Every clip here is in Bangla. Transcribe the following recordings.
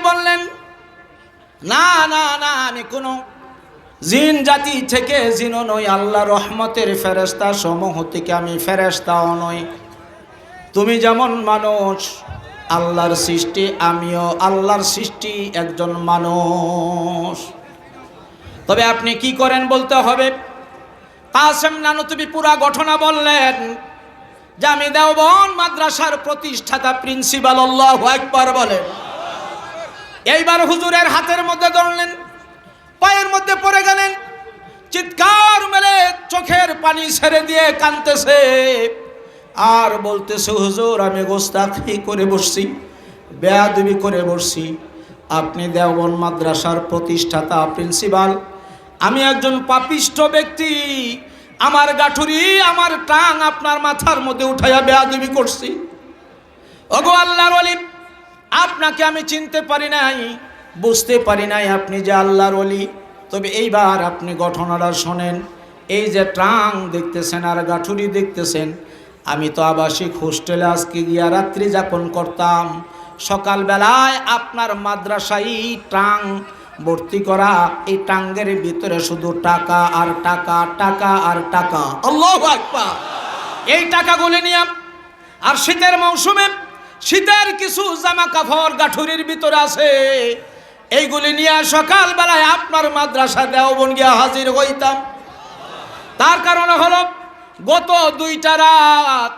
বললেন, না না না, আমি কোনো জিন জাতি থেকে নই, আল্লাহ রহমতের ফেরেস্তা সমূহ থেকে আমি নই। তুমি যেমন মানুষ, আল্লাহর সৃষ্টি, আমিও আল্লাহর সৃষ্টি একজন মানুষ। তবে আপনি কি করেন বলতে হবে? কাসেম নানুতবি পুরা ঘটনা বললেন আমি দেওবন মাদ্রাসার প্রতিষ্ঠাতা প্রিন্সিপাল, আল্লাহ একবার বলেন এইবার হুজুরের হাতের মধ্যে ধরলেন, পায়ের মধ্যে পড়ে গেলেন, চিৎকার মেরে চোখের পানি ছেড়ে দিয়ে কানতেছে আর বলতেছে, হুজুর, আমি গোস্তাখি করে বসছি, বেয়াদবি করে বসছি। আপনি দেওবন মাদ্রাসার প্রতিষ্ঠাতা, প্রিন্সিপাল। আমি একজন পাপিষ্ট ব্যক্তি আমার গাঠুরি, আমার টাং আপনার মাথার মধ্যে উঠাইয়া বেয়াদবি করছি। ওগো আল্লাহর অলি আপনাকে আমি চিনতে পারি নাই, বুঝতে পারি নাই আপনি যে আল্লাহর অলি তবে এইবার আপনি ঘটনাটা শোনেন, এই যে ট্রাং দেখতেছেন আর গাঠুরি দেখতেছেন, আমি তো আবাসিক হোস্টেলে আজকে গিয়া রাত্রি যাপন করতাম। সকালবেলায় আপনার মাদ্রাসায় ট্রাং ভর্তি করা এই টাঙ্গের ভিতরে শুধু টাকা আর টাকা টাকা আর টাকা। আল্লাহ আকবার। এই টাকাগুলি নিয়ে, আর শীতের মৌসুমে শীতের কিছু জামা কাপড় গাঠুরির ভিতরে আছে। এইগুলি নিয়ে সকালবেলায় আপনার মাদ্রাসা দেওবন গিয়া হাজির হইতাম। তার কারণে হলো, গত দুইটা রাত,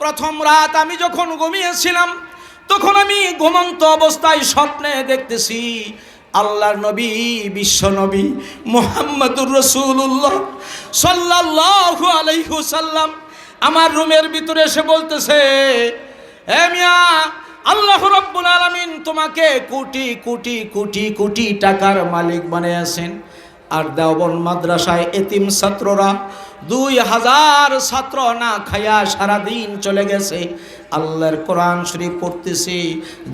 প্রথম রাত আমি যখন ঘুমিয়েছিলাম, তখন আমি ঘুমন্ত অবস্থায় স্বপ্নে দেখতেছি আল্লাহর নবী, বিশ্ব নবী মোহাম্মদুর রসুল্লাহ সাল্লাহ আলাইহুসাল্লাম আমার রুমের ভিতরে এসে বলতেছে হে মিয়া, আল্লাহ রব্বুল আলমিন তোমাকে কোটি কোটি কোটি কোটি টাকার মালিক বানিয়েছেন। আর দেওবন মাদ্রাসায় এতিম ছাত্ররা দুই হাজার ছাত্র না খায়া সারাদিন চলে গেছে। আল্লাহর কোরআন শরীফ পড়তেছি।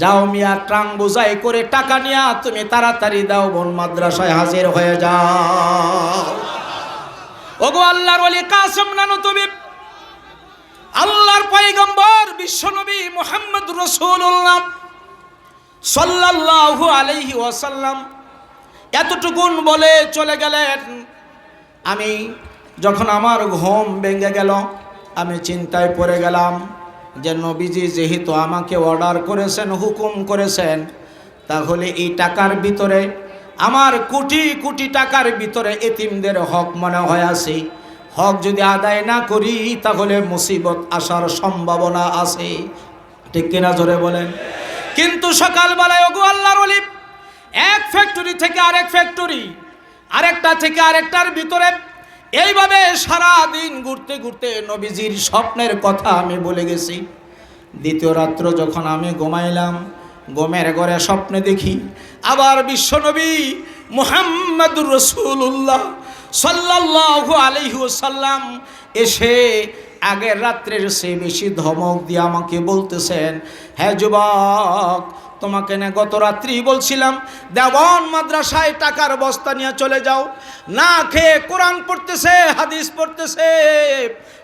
যাও মিয়া ট্রাং বোঝাই করে টাকা নিয়া তুমি তাড়াতাড়ি দেওবন মাদ্রাসায় হাজির হয়ে যাও। ওগো আল্লাহর ওলি কাসম নানো তুমি। আল্লাহর পয়গম্বর বিশ্বনবী মোহাম্মদ রসুল্লাহ সাল্লাল্লাহু আলাইহি ওয়াসাল্লাম এতটুকুন বলে চলে গেলেন। আমি যখন আমার ঘুম ভেঙে গেল, আমি চিন্তায় পড়ে গেলাম। যে নবীজি যেহেতু আমাকে অর্ডার করেছেন, হুকুম করেছেন, তাহলে এই টাকার ভিতরে, আমার কোটি কোটি টাকার ভিতরে এতিমদের হক মনে হয় আছে। হক যদি আদায় না করি, তাহলে মুসিবত আসার সম্ভাবনা আছে। ঠিক কিনা জোরে বলেন? কিন্তু সকালবেলায় ওগো আল্লাহর অলিপ এক ফ্যাক্টরি থেকে আরেক ফ্যাক্টরি আরেকটা থেকে আরেকটার ভিতরে এইভাবে সারা দিন ঘুরতে ঘুরতে নবীজির স্বপ্নের কথা আমি বলে গেছি। দ্বিতীয় রাত্র যখন আমি ঘুমাইলাম গোমের ঘরে স্বপ্নে দেখি, আবার বিশ্বনবী মুহাম্মদুর রসুল্লাহ সাল্লাল্লাহু আলাইহি ওয়াসাল্লাম এসে আগের রাত্রের সে বেশি ধমক দিয়ে আমাকে বলতেছেন হ্যাঁ যুবক তোমাকে না, গত রাত্রি বলছিলাম, দেওয়ান মাদ্রাসায় টাকার বস্তা নিয়ে চলে যাও। না খেয়ে কোরআন পড়তেছে, হাদিস পড়তেছে।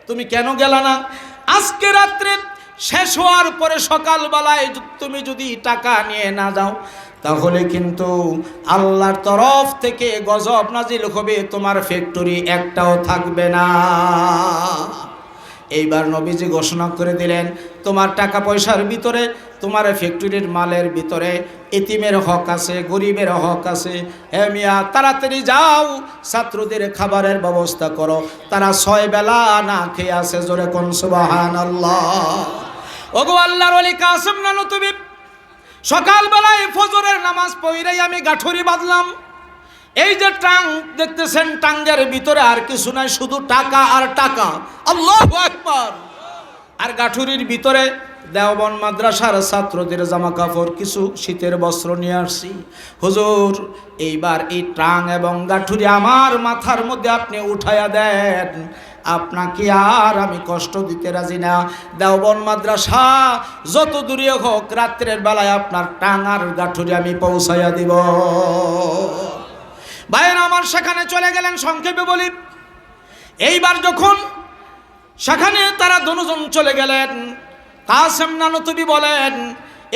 তুমি কেন গেলা না? আজকে রাত্রে শেষ হওয়ার পরে সকালবেলায় তুমি যদি টাকা নিয়ে না যাও, তাহলে কিন্তু আল্লাহর তরফ থেকে গজব নাজিল হবে, তোমার ফ্যাক্টরি একটাও থাকবে না। এইবার নবীজি ঘোষণা করে দিলেন, তোমার টাকা পয়সার ভিতরে, তোমার ফ্যাক্টরির মালের ভিতরে, এতিমের হক আছে, গরিবের হক আছে। হে মিয়া, তাড়াতাড়ি যাও, ছাত্রদের খাবারের ব্যবস্থা করো। তারা ছয় বেলা না খেয়ে আছে, জোরে কোন সুবাহান ওগো আল্লাহর অলি কাসম নানো তুমি সকালবেলায় ফজরের নামাজ পড়েই আমি গাঠুরি বাঁধলাম। এই যে টাং, দেখতেছেন টাঙ্গের ভিতরে আর কিছু নাই, শুধু টাকা আর টাকা। আল্লাহ একবার আর গাঠুরির ভিতরে দেওবন মাদ্রাসার ছাত্রদের জামা কাপড় কিছু শীতের বস্ত্র নিয়ে আসছি। হুজুর, এইবার এই টাং এবং গাঠুরি আমার মাথার মধ্যে আপনি উঠাইয়া দেন। আপনাকে আর আমি কষ্ট দিতে রাজি না। দেওবন মাদ্রাসা যত দূরে হোক, রাত্রের বেলায় আপনার টাঙার গাঠুরি আমি পৌঁছাইয়া দিব। ভাইয়ের, আমার সেখানে চলে গেলেন, সংক্ষেপে বলি। এইবার যখন সেখানে তারা দুজন চলে গেলেন, কাসেম নানতুবি বলেন,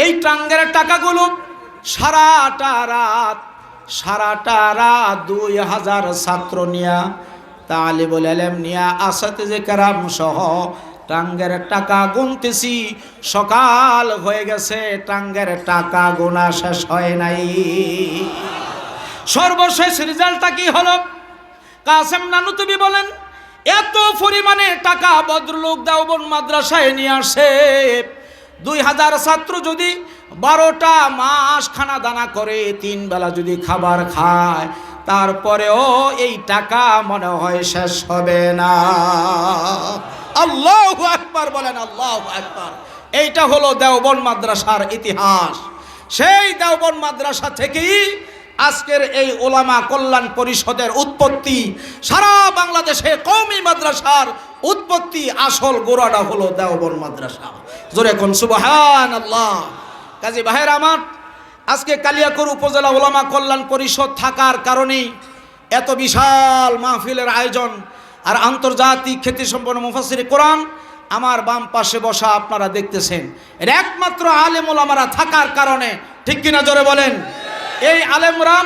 এই টাঙ্গের টাকাগুলো সারাটা রাত সারাটা রাত দুই হাজার ছাত্র নিয়া, তালিবুল আলম নিয়া আসাতে যে কারাম সহ টাঙ্গের টাকা গুনতেছি। সকাল হয়ে গেছে টাঙ্গের টাকা গোনা শেষ হয় নাই। সর্বশেষ রেজাল্টটা কি হলো? কাসেম নানু তুমি বলেন, এত পরিমাণে টাকা ভদ্রলোক দেওবন মাদ্রাসায় নিয়ে আসে। দুই হাজার ছাত্র যদি বারোটা মাস খানা দানা করে, তিন বেলা যদি খাবার খায়, তারপরেও এই টাকা মনে হয় শেষ হবে না। আল্লাহ আকবার বলেন, আল্লাহ আকবার। এইটা হলো দেওবন মাদ্রাসার ইতিহাস। সেই দেওবন মাদ্রাসা থেকেই আজকের এই ওলামা কল্যাণ পরিষদের উৎপত্তি, সারা বাংলাদেশে কৌমি মাদ্রাসার উৎপত্তি আসল গোড়াটা হলো দেওবন মাদ্রাসা। জোরে কোন সুবাহান আল্লাহ কাজী বাহের আমার আজকে কালিয়াকুর উপজেলা ওলামা কল্যাণ পরিষদ থাকার কারণেই এত বিশাল মাহফিলের আয়োজন আর আন্তর্জাতিক খ্যাতি সম্পন্ন মুফাসির কোরআন আমার বাম পাশে বসা আপনারা দেখতেছেন। এর একমাত্র আলেম ওলামারা থাকার কারণে, ঠিক কিনা জোরে বলেন? এই আলেমরা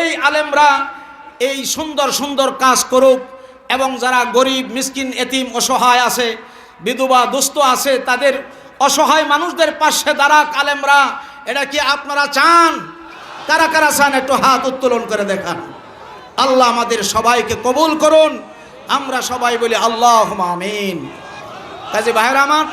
এই আলেমরা এই সুন্দর সুন্দর কাজ করুক এবং যারা গরিব, মিসকিন, এতিম, অসহায় আছে, বিধবা, দুস্থ আছে, তাদের অসহায় মানুষদের পাশে দাঁড়াক আলেমরা। এটা কি আপনারা চান? কারা কারা চান? একটু হাত উত্তোলন করে দেখান। আল্লাহ আমাদের সবাইকে কবুল করুন। আমরা সবাই বলি আল্লাহ আমিন। কাজে ভাইয়ের আমার